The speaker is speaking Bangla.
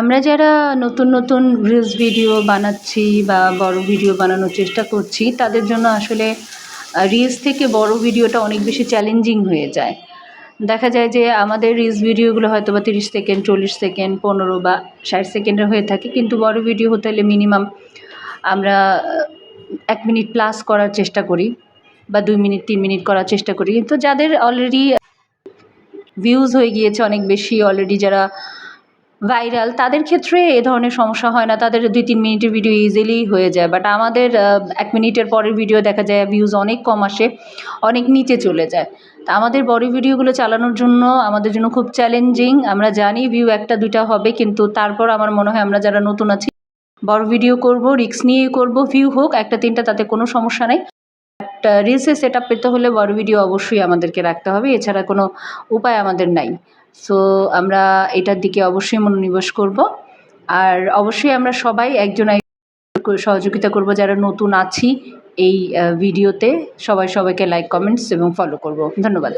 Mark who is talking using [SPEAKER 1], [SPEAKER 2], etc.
[SPEAKER 1] আমরা যারা নতুন নতুন রিলস ভিডিও বানাচ্ছি বা বড় ভিডিও বানানোর চেষ্টা করছি, তাদের জন্য আসলে রিলস থেকে বড় ভিডিওটা অনেক বেশি চ্যালেঞ্জিং হয়ে যায়। দেখা যায় যে আমাদের রিলস ভিডিওগুলো হয়তো বা তিরিশ সেকেন্ড চল্লিশ সেকেন্ড পনেরো বা ষাট সেকেন্ডের হয়ে থাকে, কিন্তু বড় ভিডিও হতে হলে মিনিমাম আমরা এক মিনিট প্লাস করার চেষ্টা করি বা দুই মিনিট তিন মিনিট করার চেষ্টা করি। কিন্তু যাদের অলরেডি ভিউজ হয়ে গিয়েছে, অনেক বেশি অলরেডি যারা ভাইরাল, তাদের ক্ষেত্রে এ ধরনের সমস্যা হয় না। তাদের দুই, তিন মিনিটের ভিডিও ইজিলি হয়ে যায়। বাট আমাদের এক মিনিটের পরের ভিডিও দেখা যায় ভিউজ অনেক কম আসে, অনেক নিচে চলে যায়। তা আমাদের বড় ভিডিওগুলো চালানোর জন্য আমাদের জন্য খুব চ্যালেঞ্জিং আমরা জানি ভিউ একটা, দুইটা হবে, কিন্তু তারপর আমার মনে হয় আমরা যারা নতুন আছি, বড় ভিডিও করব রিস্ক নিয়েই করব ভিউ হোক, একটা, তিনটা, তাতে কোনো সমস্যা নেই। বাট রিলসে সেট পেতে হলে বড় ভিডিও অবশ্যই আমাদেরকে রাখতে হবে। এছাড়া কোনো উপায় আমাদের নাই। সো আমরা এটার দিকে অবশ্যই মনোনিবেশ করব। আর অবশ্যই আমরা সবাই একজন সহযোগিতা করব, যারা নতুন আছি এই ভিডিওতে। সবাই সবাইকে লাইক কমেন্টস এবং ফলো করব। ধন্যবাদ।